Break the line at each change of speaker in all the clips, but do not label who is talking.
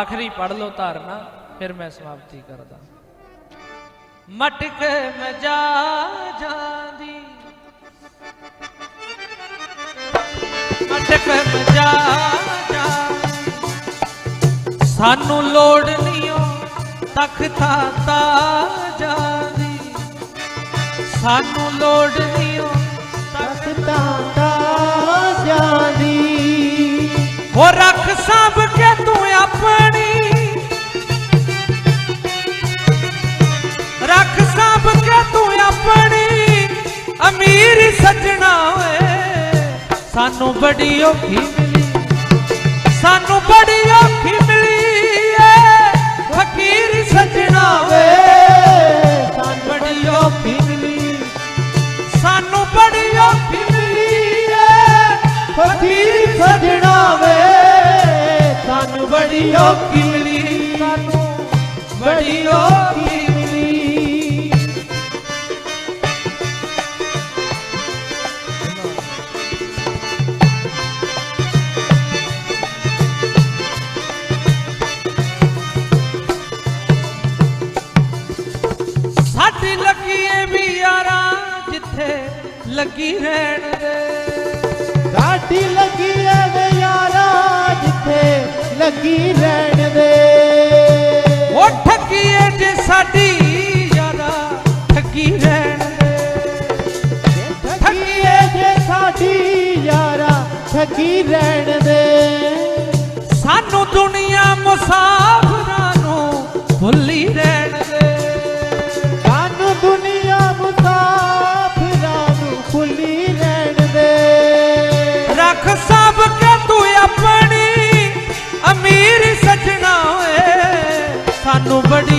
ਆਖਰੀ ਪੜ ਲਓ ਧਾਰਨਾ, ਫਿਰ ਮੈਂ ਸਮਾਪਤੀ ਕਰਦਾ। ਮਟਕ ਮਜ਼ਾ ਜਾ ਜਾਂਦੀ। ਮਟਕ ਮੈਂ ਜਾਂਦੀ। ਸਾਨੂੰ ਲੋੜ ਨਹੀਂ ਓ, ਤਖਤਾ ਤਾਜਾਂ ਦੀ ਸਾਨੂੰ ਲੋੜ ਨਹੀਂ ਓ, ਤਖਤਾ
ਤਖਤਾਂ ਜਾਂਦੀ।
ਹੋ ਰੱਖ ਸਭ ਸਾਨੂੰ ਬੜੀ ਔਖੀ ਮਿਲੀ। ਸਾਨੂੰ ਬੜੀ ਔਖੀ ਮਿਲੀ ਏ। ਫਕੀਰ ਸਜਣਾ ਵੇ, ਸਾਨੂੰ ਬੜੀ ਔਖੀ ਮਿਲੀ। ਸਾਨੂੰ ਬੜੀ ਔਖੀ ਮਿਲੀ ਏ।
ਫਕੀਰ ਸਜਣਾ ਵੇ, ਸਾਨੂੰ ਬੜੀ ਔਖੀ
ਸਾਡੀ ਲੱਗੀ ਏ ਵੀ ਯਾਰਾਂ ਜਿੱਥੇ ਲੱਗੀ ਰਹਿਣ ਦੇ।
ਸਾਡੀ ਲੱਗੀ ਐ ਵੇ ਯਾਰਾ ਜਿੱਥੇ ਲੱਗੀ ਰਹਿਣ ਦੇ।
ਉਹ ਠੱਗੀਏ ਜੇ ਸਾਡੀ ਯਾਰਾ ਠੱਗੀ ਰਹਿਣ ਦੇ।
ਠੱਗੀਏ ਜੇ ਸਾਡੀ ਯਾਰਾ ਠੱਗੀ ਰਹਿਣ ਦੇ।
ਸਾਨੂੰ ਦੁਨੀਆ ਮੁਸਾਫਰਾਂ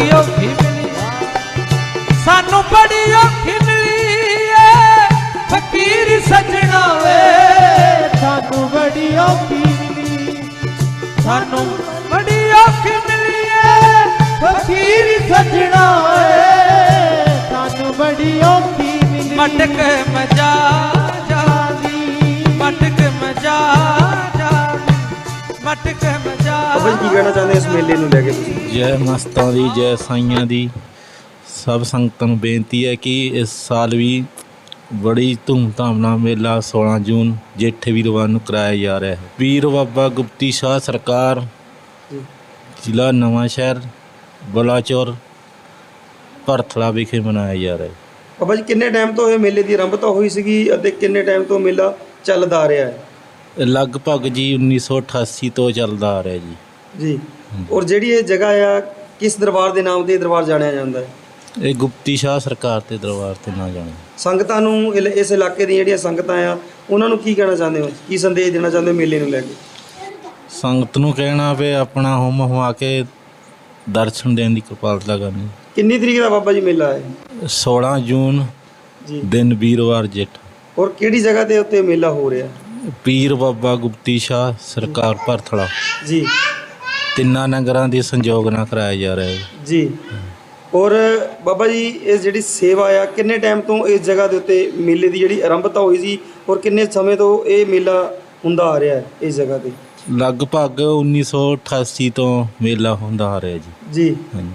ਬੜੀ ਔਖੀ ਮਿਲੀ। ਸਾਨੂੰ ਬੜੀ ਔਖੀ ਮਿਲੀ ਏ। ਫਕੀਰ ਸਜਣਾ ਓਏ
ਸਾਨੂੰ ਬੜੀ ਔਖੀ ਮਿਲੀ।
ਸਾਨੂੰ ਬੜੀ ਔਖੀ ਮਿਲੀ ਏ।
ਫਕੀਰ ਸਜਣਾ ਏ ਸਾਨੂੰ ਬੜੀ ਔਖੀ ਮਿਲੀ।
ਮਟਕ ਮਜਾ ਜਾਂਦੀ ਮਟਕ ਮਜਾ ਜਾਂਦੀ ਮਟਕ
ਬਾਬਾ ਜੀ ਕੀ ਕਹਿਣਾ ਚਾਹੁੰਦੇ ਇਸ ਮੇਲੇ ਨੂੰ ਲੈ ਕੇ ਤੁਸੀਂ?
ਜੈ ਮਸਤਾਂ ਦੀ ਜੈ ਸਾਈਆਂ ਦੀ। ਸਭ ਸੰਗਤਾਂ ਨੂੰ ਬੇਨਤੀ ਹੈ ਕਿ ਇਸ ਸਾਲ ਵੀ ਬੜੀ ਧੂਮਧਾਮ ਨਾਲ ਮੇਲਾ 16 ਜੂਨ ਜੇਠੇ ਵੀਰਵਾਰ ਨੂੰ ਕਰਾਇਆ ਜਾ ਰਿਹਾ ਹੈ। ਵੀਰ ਬਾਬਾ ਗੁਪਤੀ ਸ਼ਾਹ ਸਰਕਾਰ ਜ਼ਿਲ੍ਹਾ ਨਵਾਂ ਸ਼ਹਿਰ ਬਲਾਚੌਰ ਭਰਥਲਾ ਵਿਖੇ ਮਨਾਇਆ ਜਾ ਰਿਹਾ ਹੈ।
ਬਾਬਾ ਜੀ ਕਿੰਨੇ ਟਾਈਮ ਤੋਂ ਇਹ ਮੇਲੇ ਦੀ ਆਰੰਭਤਾ ਹੋਈ ਸੀਗੀ ਅਤੇ ਕਿੰਨੇ ਟਾਈਮ ਤੋਂ ਮੇਲਾ ਚੱਲਦਾ ਆ ਰਿਹਾ ਹੈ?
ਲਗਭਗ ਜੀ 1988 ਤੋਂ ਚੱਲਦਾ ਆ ਰਿਹਾ ਜੀ।
ਜੀ। ਔਰ ਜਿਹੜੀ ਇਹ ਜਗ੍ਹਾ ਆ ਕਿਸ ਦਰਬਾਰ ਦੇ ਨਾਮ ਤੇ ਇਹ ਦਰਬਾਰ ਜਾਣਿਆ ਜਾਂਦਾ ਹੈ?
ਇਹ ਗੁਪਤੀ ਸ਼ਾਹ ਸਰਕਾਰ ਤੇ ਦਰਬਾਰ ਤੇ ਨਾ ਜਾਣਾ
ਸੰਗਤਾਂ ਨੂੰ ਇਲ- ਇਸ ਇਲਾਕੇ ਦੀਆਂ ਜਿਹੜੀਆਂ ਸੰਗਤਾਂ ਆ ਉਹਨਾਂ ਨੂੰ ਕੀ ਕਹਿਣਾ ਚਾਹੁੰਦੇ ਹੋ? ਕੀ ਸੰਦੇਸ਼ ਦੇਣਾ ਚਾਹੁੰਦੇ ਹੋ ਮੇਲੇ ਨੂੰ ਲੈ ਕੇ?
ਸੰਗਤ ਨੂੰ ਕਹਿਣਾ ਵੀ ਆਪਣਾ ਹੁਮ ਹੁਆ ਕੇ ਦਰਸ਼ਨ ਦੇਣ ਦੀ ਕਿਰਪਾਲਤਾ ਕਰਨੀ।
ਕਿੰਨੀ ਤਰੀਕ ਦਾ ਬਾਬਾ ਜੀ ਮੇਲਾ ਹੈ?
16 ਜੂਨ
ਜੀ।
ਦਿਨ ਵੀਰਵਾਰ ਜੇਠ।
ਔਰ ਕਿਹੜੀ ਜਗ੍ਹਾ ਤੇ ਉੱਤੇ ਮੇਲਾ ਹੋ ਰਿਹਾ?
ਪੀਰ ਬਾਬਾ ਗੁਪਤੀ ਸ਼ਾਹ ਸਰਕਾਰ ਭਰਥਲਾ।
ਜੀ।
ਤਿੰਨਾਂ ਨਗਰਾਂ ਦੇ ਸੰਯੋਗ ਨਾਲ ਕਰਾਇਆ ਜਾ ਰਿਹਾ ਹੈ।
ਜੀ। ਔਰ ਬਾਬਾ ਜੀ ਇਹ ਜਿਹੜੀ ਸੇਵਾ ਆ ਕਿੰਨੇ ਟਾਈਮ ਤੋਂ ਇਸ ਜਗ੍ਹਾ ਦੇ ਉੱਤੇ ਮੇਲੇ ਦੀ ਜਿਹੜੀ ਆਰੰਭਤਾ ਹੋਈ ਸੀ ਔਰ ਕਿੰਨੇ ਸਮੇਂ ਤੋਂ ਇਹ ਮੇਲਾ ਹੁੰਦਾ ਆ ਰਿਹਾ ਹੈ ਇਸ ਜਗ੍ਹਾ ਤੇ?
ਲਗਭਗ 1988 ਤੋਂ ਮੇਲਾ ਹੁੰਦਾ ਆ ਰਿਹਾ ਜੀ।
ਜੀ।
ਹਾਂਜੀ।